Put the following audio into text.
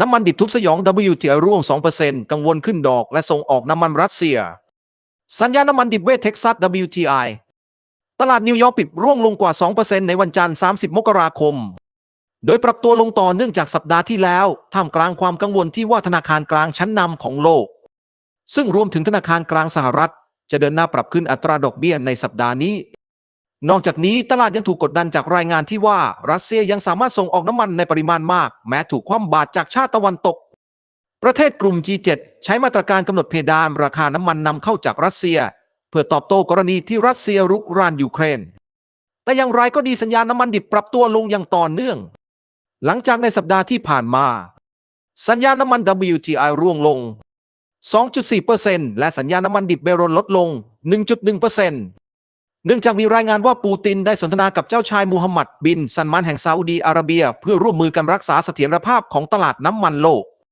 น้ำมันดิบทุบสยอง WTI ร่วง 2%กังวลขึ้นดอกและส่งออกน้ำมันรัสเซีย สัญญาณน้ำมันดิบเวทเท็กซัส WTI ตลาดนิวยอร์กปิดร่วงลงกว่า 2%ในวันจันทร์ 30 มกราคม โดยปรับตัวลงต่อเนื่องจากสัปดาห์ที่แล้ว ท่ามกลางความกังวลที่ว่าธนาคารกลางชั้นนำของโลก ซึ่งรวมถึงธนาคารกลางสหรัฐ จะเดินหน้าปรับขึ้นอัตราดอกเบี้ยในสัปดาห์นี้ นอกจากนี้ตลาดยังถูกกดดันจากรายงานที่ว่ารัสเซียยังสามารถส่งออกน้ำมันในปริมาณมาก แม้ถูกคว่ำบาตรจากชาติตะวันตก ประเทศกลุ่ม G7 ใช้มาตรการกำหนดเพดานราคาน้ำมันนำเข้าจากรัสเซีย เพื่อตอบโต้กรณีที่รัสเซียรุกรานยูเครน แต่อย่างไรก็ดีสัญญาณน้ำมันดิบปรับตัวลงอย่างต่อเนื่อง หลังจากในสัปดาห์ที่ผ่านมา สัญญาณน้ำมัน WTI ร่วงลง 2.4%และสัญญาณน้ำมันดิบเบรนลดลง 1.1% เนื่องจากมีรายงานว่าปูตินได้สนทนากับเจ้าชายมูฮัมหมัดบิน ซันมานแห่งซาอุดีอาระเบีย เพื่อร่วมมือกันรักษาเสถียรภาพของตลาดน้ำมันโลก